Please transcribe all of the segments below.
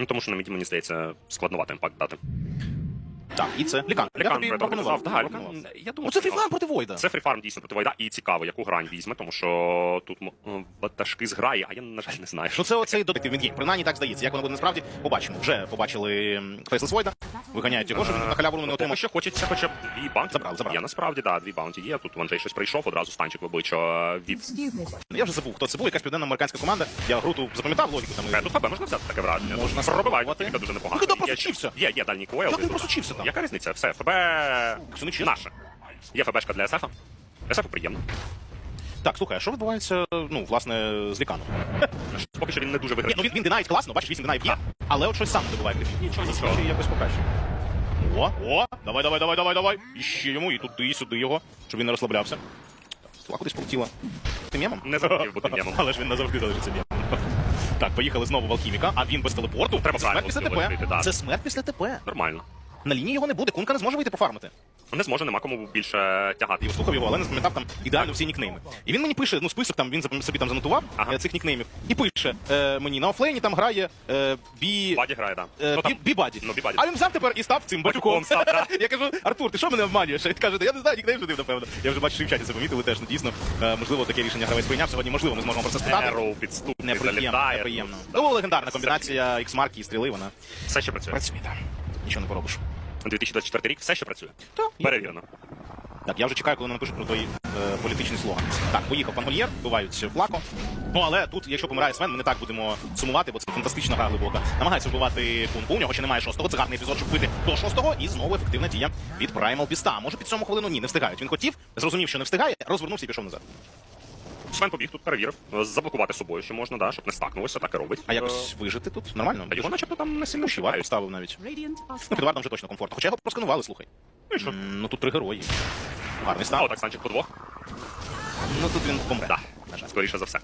Ну тому що на міді, мені здається, складнувато імпакт дати. Так, і це Лікан. Я Лікан тобі пропонував. Так, Лікан, я думаю, Ну це що- фріфлайн проти Войда. Це фріфарм дійсно проти Вайда, і цікаво, яку грань візьме, тому що тут м, зграє, а я, на жаль, не знаю. Ну це оцей детектив він є. Принаймні так здається. Як воно буде насправді, побачимо. Вже побачили Фейслес Войда. Виганяють його, щоб він на халяву не отримав. що хочеться хоча б дві баунті. Забрали, забрали. Є насправді, да, дві баунті є. Тут Ванжей щось прийшов, одразу станчик в обличчя е, від. Я вже забув, хто це був, якась південноамериканська команда. Я гру ту запам'ятав логіку там. Е, Тут ФБ можна взяти таке враження. Можна техніка дуже непогана. Ну, куди Є Є, є дальній койл. Як він просочився там? Яка різниця? Все, ФБ чесно. наше. Є ФБшка для СФ. СФ приємно. Так, слухай, а що відбувається, ну, власне, з Ліканом? Поки що він не дуже виграє. ну він, він динає класно, бачиш, 8 динаїв є, але от щось сам крипів. Нічого, нічого. Зазвичай якось покраще. О, о, давай, давай, давай, давай, давай. І ще йому, і туди, і сюди його, щоб він не розслаблявся. Стріла кудись полетіла. Ти мємом? Не захотів бути мємом. Але ж він назавжди залишиться мємом. Так, поїхали знову в Алхіміка, а він без телепорту. Треба Це смерть після ТП. Це смерть після ТП. Нормально. На лінії його не буде, кунка не зможе вийти пофармити. Не зможе, нема кому більше тягати. Я слухав його, але не запам'ятав там ідеально всі нікнейми. І він мені пише, ну список там він собі там занотував Ага. е, цих нікнеймів. І пише е, мені на офлейні там грає е, бі. Баді грає, так. Е, Ну, там- бі- Бібаді. Ну, Бібаді. А він взяв тепер і став цим батюком. Став, да. Я кажу, Артур, ти що мене обманюєш? Він каже, я не знаю, нікнейм жодив, напевно. Я вже бачу, що і в чаті це помітили теж. Ну дійсно, е, можливо, таке рішення гравець прийняв. Сьогодні можливо, ми зможемо про це спитати. Ероу підступний, Неприємно, залітає. неприємно. Ну, легендарна комбінація X-марки і стріли, вона Все ще працює. працює. так. Нічого не поробиш. 2024 рік все ще працює. Так, є. Перевірено. Так, я вже чекаю, коли вони напишуть про той е, політичний слоган. Так, поїхав Пангольєр, бувають флако. Ну але тут, якщо помирає Свен, ми не так будемо сумувати, бо це фантастична гра глибока. Намагається вбивати пункту. У нього ще немає шостого. Це гарний епізод, щоб вбити до шостого. І знову ефективна дія від Primal Піста. Може під сьому хвилину ні, не встигають. Він хотів, зрозумів, що не встигає, розвернувся і пішов назад. Свен побіг тут, перевірив. Заблокувати собою ще можна, да, щоб не стакнулося, так і робить. А якось вижити тут нормально. А його начебто там не сильно варто поставив навіть. Ну, під вартом вже точно комфортно. Хоча його просканували, слухай. Ну і що? М, Ну тут три герої. Гарний А, став. отак станчик по двох. Ну тут він помре. Да. На жаль. Скоріше за все.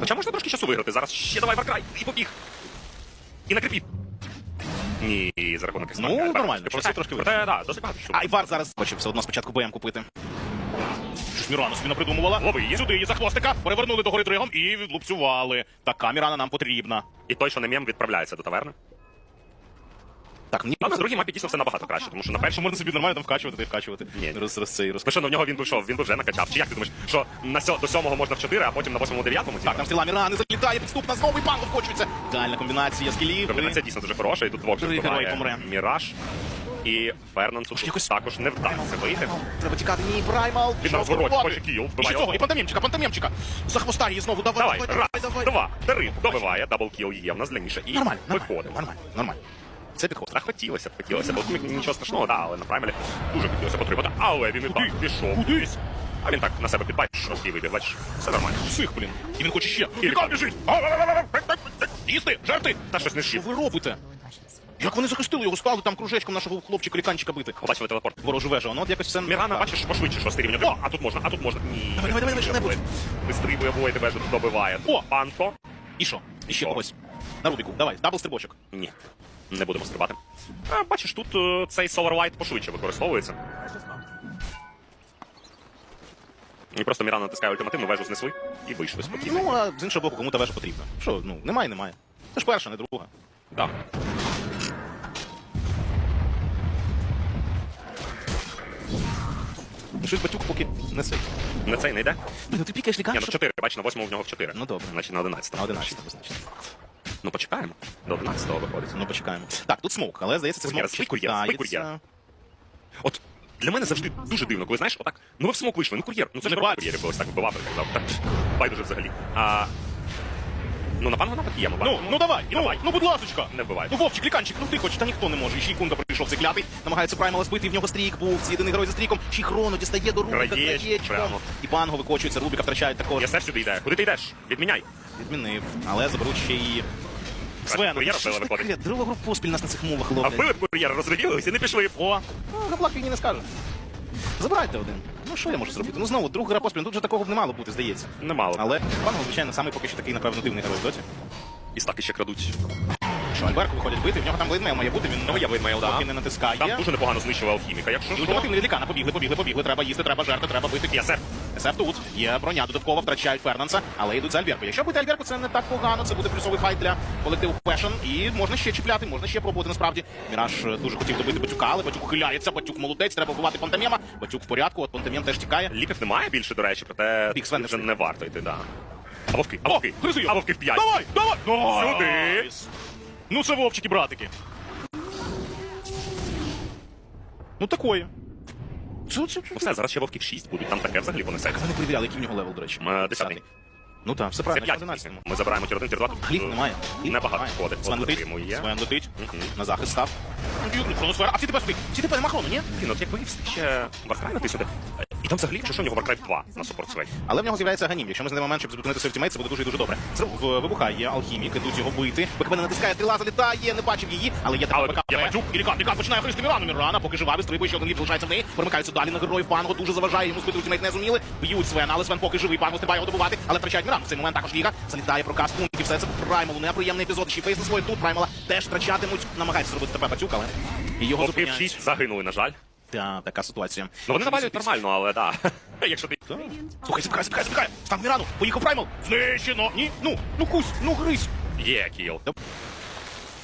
Хоча можна трошки часу виграти. Зараз ще давай Варкрай. І побіг. І на крипі. Ні, за рахунок Ну, нормально, часу трошки Проте, да, досить багато часу. А і варт зараз хоче все одно спочатку БМ купити. Мірана собі напридумувала. Лови її. Сюди її за хвостика, перевернули до гори дригом і відлупцювали. Така Мірана нам потрібна. І той, що не мєм, відправляється до таверни. Так, мені на другій мапі дійсно все набагато краще, тому що на першому можна собі нормально там вкачувати та й вкачувати. Ні. Роз, роз, цей, роз... Ну що, ну в нього він був що? Він був вже накачав. Чи як ти думаєш, що на сьо, до сьомого можна в 4, а потім на восьмому дев'ятому? Так, там стріла Мірани залітає, підступна, знову і панго вкочується. Ідеальна комбінація скілів. Комбінація дійсно дуже хороша, і тут двох же Другий герой помре. Міраж. І Фернансу якось- також не вдасться вийти. Треба тікати, ні, Праймал. Він на розвороті хоче кіл, ще вбиває цього, і одного. пантомімчика, пантомімчика. За хвоста її знову, давай, Давай, давай, раз, давай, два, три, добиває, даблкіл є в нас для Міша. І Нормально, виходимо. нормально, нормально. Це підход. А хотілося б, хотілося б. От Нічого страшного, да, але на праймалі дуже хотілося потримати. Але він і так пішов. Кудись. А він так на себе підбачиш, і вибіг, бачиш, все нормально. Псих, блін. І він хоче ще. І біжить. Їсти, жерти. Та щось не Що ви робите? Як вони захистили його, стали там кружечком нашого хлопчика ліканчика бити. Побачили телепорт. Ворожу вежу, ну от якось все... Мірана, бачиш, пошвидше шостий рівень. О, а тут можна, а тут можна. Ні. Давай, давай, давай, що-небудь. Вистрибує бой, тебе тут добиває. О! Панко. І що? І ще когось. На Рубіку, давай, дабл стрибочок. Ні. Не будемо стрибати. А, бачиш, тут е, цей Solar Light пошвидше використовується. І просто Мірана натискає ультимативну, вежу знесли і вийшли спокійно. Ну, а з іншого боку, кому та вежа потрібна? Що, ну, немає, немає. Це ж перша, не друга. Да. Щось батюк поки не. На цей не йде? Блін, ну ти пікаєш Ні, ну в 4, бач, на 8 в нього в 4. Ну, добре. Значить на 11. На 11 визначено. Ну почекаємо. До 11 виходить. Ну, почекаємо. Так, тут смок, але здається, це смок. спий кур'єр, і кур'єр. От для мене завжди дуже дивно, коли знаєш, отак, ну ви в смок вийшли, ну кур'єр, ну це Не ж кур'єрів ось так вбивав, так, байдуже взагалі. А, ну на панго напад є, ми Ну, ну давай, ну, давай. ну будь ласочка. Не вбивай. Ну, Вовчик, ліканчик, ну ти хоч, та ніхто не може. І ще й кунда прийшов цей клятий, намагається Праймала збити, і в нього стрік був, це єдиний герой за стріком, ще й хроно дістає до Рубіка, краєчком. прямо. І Банго викочується, Рубіка втрачають також. Я сюди йде. Куди ти йдеш? Відміняй. Відмінив, але заберуть ще й... Свен, кур'єра ну, що ж вбили, таке? виходить. Другу гру поспіль нас на цих мовах А ловлять. вбили б кур'єра, розвиділися не пішли. О, ну, Габлак війні не скаже. Забирайте один. Ну що я можу зробити? Ну знову, друга гра поспіль, ну, тут же такого б не мало бути, здається. Немало. Але Банго, звичайно, самий поки що такий, напевно, дивний герой в доті. І стаки ще крадуть. Що Альберку виходять бити, в нього там блейдмейл має бути, він Ну, я блейдмейл, да. поки не натискає. Там дуже непогано знищував алхіміка. Якщо І що, ультимативний лікана, побігли, побігли, побігли, треба їсти, треба жерти, треба бити. я сеф. СФ тут. Є броня додаткова, втрачають Фернанса, але йдуть за Альберко. Якщо бити Альберко, це не так погано. Це буде плюсовий файт для колективу Пешен. І можна ще чіпляти, можна ще пробувати насправді. Міраж е, дуже хотів добити Батюка, але Батюк хиляється, Батюк молодець, треба вбивати Пантамєма. Батюк в порядку, от Пантамєм теж тікає. Ліпів немає більше, до речі, проте Свен не вже встиг. не варто йти, да. А вовки, а вовки, гризи його. а вовки в п'ять. Давай, давай! Сюди. Найс. Ну це вовчики, братики. Ну такое. Це, це. Ну все, зараз ще вовків 6 будуть, там таке взагалі понесе. А ви не перевіряли, який в нього левел, до речі. Е, Десятий. Ну так, все Це правильно, 5. 11 Ми забираємо тір 1, тір 2. Гліф немає. Гліф Небагато немає. входить. Свен летить. Отримує. Свен летить. Мгм. На захист став. Хроносфера. А всі тебе сюди. Всі тебе на махрону, ні? Блін, от якби встиг ще Warcry натиснути. І там взагалі, якщо що, у нього Warcry 2 на супорт свій. Але в нього з'являється ганім. Якщо ми знайдемо момент, щоб свій ультимейт, це буде дуже і дуже добре. Це вибухає алхімік, ідуть його бити. БКБ не натискає, стріла залітає, не бачив її, але є така БКБ. є Бадюк. І Лікан, Лікан починає христи Мірану. Мірана, поки жива, вистрибує, ще один ліп залишається в неї. Перемикаються далі на героїв. Панго дуже заважає, йому збити ультимейт не зуміли. Б'ють Свена, але Свен поки живий, Панго стрибає його добувати, але втрачають Мірану. В цей момент також Ліга залітає прокаст пунктів. Все це Праймалу, неприємний епізод. Ще фейс на своє тут. Праймала теж втрачатимуть. Намагається зробити тебе Батюк, але його зупиняють. загинули, на жаль. Та, така ситуація. Ну вони навалюють нормально, але да. Якщо ти. Слухай, запікай, запікай, запікай! Став Мірану! Поїхав Праймал! Знищено! Ні, ну, ну кусь, ну гризь! є кіл.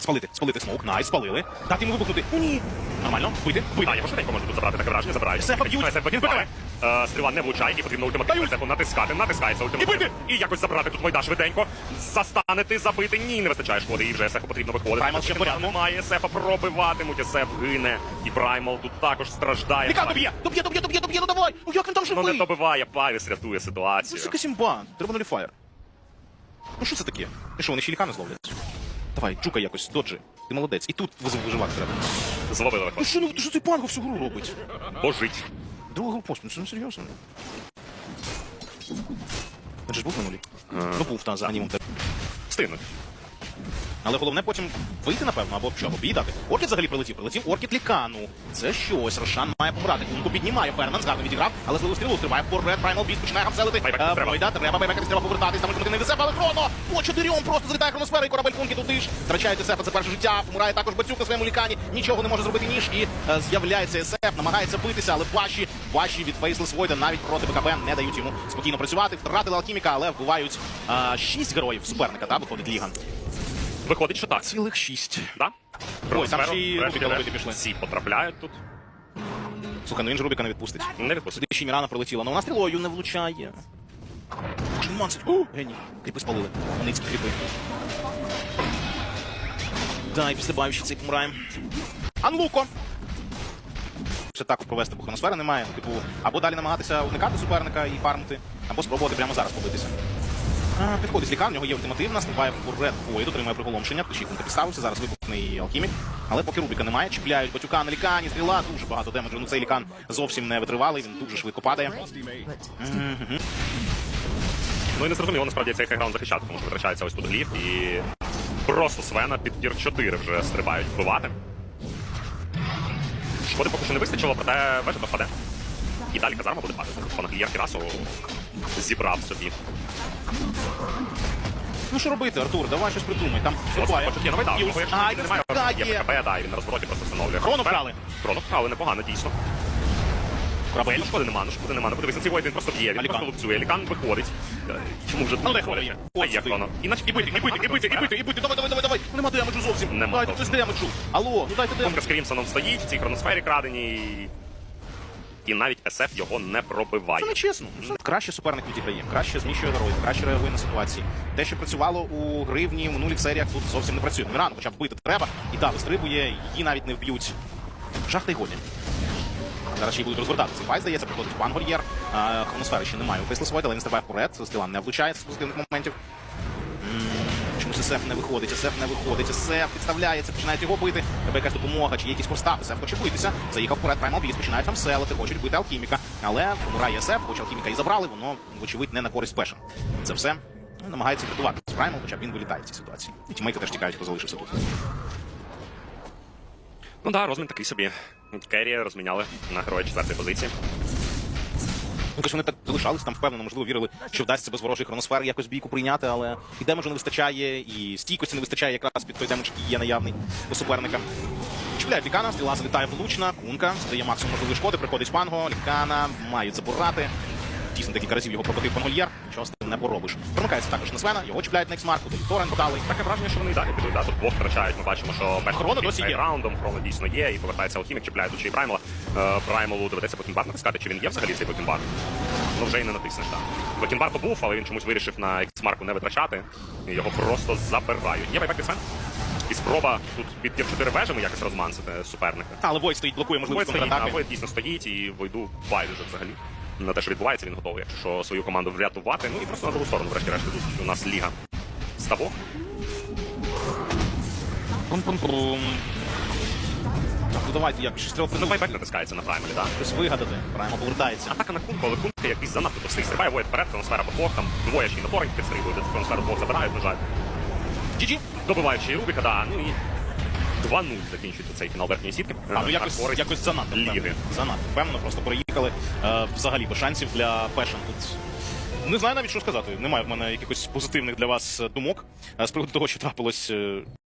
Спалити, спалити смок, найс, спалили. Дати йому вибухнути. Ну ні. Нормально, бити, А, я швиденько можуть тут забрати, таке враження, забираю. Все, поб'ють. Все, Він б'ють. Е, Стріла не влучає, і потрібно ультимативно Сефу натискати, натискається І ультимативно. бити. І якось забрати тут Войда швиденько. Застанити, забити. Ні, не вистачає шкоди, і вже Сефу потрібно виходити. Праймал ще в порядку. Немає, Сефа пробиватимуть, і Сеф гине. І Праймал тут також страждає. Лікан доб'є, доб'є, доб'є, доб'є, доб'є, ну давай! Ну як він там Ну не живий? добиває, Пайрис рятує Ну це ситуацію. якась імба, треба нуліфаєр. Ну що це таке? І що, вони ще лікани зловлять? Давай, джука якось, доджи. Ти молодець. І тут виживати треба. Зловили Ну виход. що, ну що цей панго всю гру робить? Божить. Другу гру поспіль, ну не серйозно. Він же ж був на нулі? Ну був там за анімом. Встигнуть. Але головне потім вийти, напевно, або що, або дати. Оркіт взагалі прилетів, прилетів Оркіт лікану. Це щось, Рошан має помирати. Кунку піднімає, Фернанс гарно відіграв, але зливу стрілу, стрибає вперед, Праймал Біст починає гамселити. Байбек Е, треба. Войда, треба, повертатись, там ультимативний десеп, але Хроно! По чотирьом просто залітає хроносфера і корабель Кунки туди ж. Втрачає десепа, це перше життя, помирає також Бацюк на своєму лікані, нічого не може зробити ніж, і е, з'являється СФ, намагається битися, але Баші, Баші від Фейслес Войда навіть проти БКБ не дають йому спокійно працювати. Втратили алхіміка, але вбивають е, шість героїв суперника, та, виходить Ліган. Виходить, що так. Цілих шість. Да? Ой, там ще й Врешті Рубіка решт пішли. Всі потрапляють тут. Слухай, ну він же Рубіка не відпустить. Не відпустить. Сюди ще Мірана прилетіла, але вона стрілою не влучає. Боже, він мансить. О, геній. Кріпи спалили. Ницькі кріпи. Дай, післябаючи цей помираємо. Анлуко! Ще так провести, бо хроносфери немає. Типу, або далі намагатися уникати суперника і фармити, або спробувати прямо зараз побитися. А, Підходить з лікар, в нього є ультимативна, стрибає в Ред Void, отримує приголомшення, кунта підставився, зараз вибухне алхімік. Але поки Рубіка немає, чіпляють батюка на лікані, стріла, дуже багато демеджу. Ну цей лікан зовсім не витривалий, він дуже швидко падає. Ну і не зрозуміло, насправді, цей хайграунд захищати, тому що витрачається ось тут гліф і просто Свена під тір 4 вже стрибають вбивати. Шкоди поки що не вистачило, проте вежа допаде. І далі казарма буде падати. Панглієр Кірасу зібрав собі. Ну що робити, Артур? Давай щось придумай. Там Ось стрибає. хочуть є новий дар. І Його якщо Ай, немає, встигає. є ПКБ, да, і він на розвороті просто встановлює. Хрону вкрали. Хрону вкрали, непогано, дійсно. Корабель. Ну шкоди нема, ну шкоди нема. Ну подивись, на цей Войд він просто б'є, він А просто лупцює. Лікан виходить. Е, Чому вже Ну, де тут є? А От є сюди. І бити, і бити, і бити, і бити, і бити. Давай, давай, давай, давай. Нема демеджу зовсім. Нема Дайте того. щось демеджу. Алло, ну дайте демеджу. Кумка з Крімсоном стоїть, в цій хроносфері крадені. І І навіть СФ його не пробиває. Це не чесно. Це краще суперник відіграє, краще зміщує героїв, краще реагує на ситуації. Те, що працювало у гривні в минулих серіях, тут зовсім не працює. Ну, хоча б бити треба, і та вистрибує, її навіть не вб'ють. Жах та й годі. Зараз ще й будуть розвертати цей файт, здається, приходить пан Гольєр. Хроносфери ще немає у Фейслес Войд, але він стрибає вперед, Стилан не влучає з позитивних моментів. М, Чому СФ не виходить? СФ не виходить. СФ підставляється, починають його бити. Тебе якась допомога, чи є якісь форстапи. СФ хоче битися. Заїхав вперед, Primal Beast, починають там селити, хочуть бити алхіміка. Але помирає СФ, хоч алхіміка і забрали, воно, вочевидь, не на користь пешен. Це все намагається врятувати з Primal, хоча б він вилітає в цій ситуації. І тімейти теж тікають, хто залишився тут. Ну да, розмін такий собі. Керрі розміняли на героя четвертої позиції. Ну, вони так залишались, там впевнено, можливо, вірили, що вдасться без ворожої хроносфери якось бійку прийняти, але і демеджу не вистачає, і стійкості не вистачає якраз під той демедж, який є наявний у суперника. Чіпляють Лікана, стріла залітає влучна, кунка, здає максимум можливої шкоди, приходить Панго, Лікана, мають забирати. Дійсно декілька разів його прокотив Пангольєр, нічого з тим не поробиш. Промикається також на Свена, його чіпляють на ексмарку, дають торрент вдалий. Таке враження, що вони і далі підуть. Да? Тут двох втрачають. Ми бачимо, що перший Хроно досі є. раундом, хроно дійсно є, і повертається алхімік, чіпляє тут ще й Праймала. Е, Праймалу доведеться Бакінбар натискати, чи він є взагалі цей Бакінбар. Ну вже й не натиснеш, так. Бакінбар то був, але він чомусь вирішив на ексмарку не витрачати. І його просто забирають. Є байбек від Свен. І спроба тут під тір 4 вежами якось розмансити суперника. Але Войт стоїть, блокує можливість стоїть, а контратаки. Войд дійсно стоїть і Войду байдуже взагалі. На те, що відбувається, він готовий, якщо що, свою команду врятувати. Ну і просто на другу сторону, врешті-решт, тут у нас ліга ставок. Пум-пум-пум. Ну давайте якось стрілки. Ну, байбек натискається на праймалі, так. щось вигадати. Праймо повертається. Атака на кунку, але кунка якийсь занадто товстий. Стрибає Войд вперед, фроносфера по двох, там двоє ще й на торрент підстрибують, фроносферу двох забирають, на жаль. GG. Й Рубіка, да, ну і 2-0 закінчується цей фінал верхньої сітки. А, ну якось, Хардкори. якось занадто. Ліги. Ліги. Занадто. Певно, просто проїхали. Е, взагалі без шансів для Пешен тут. Не знаю навіть що сказати. Немає в мене якихось позитивних для вас е, думок е, з приводу того, що трапилось е,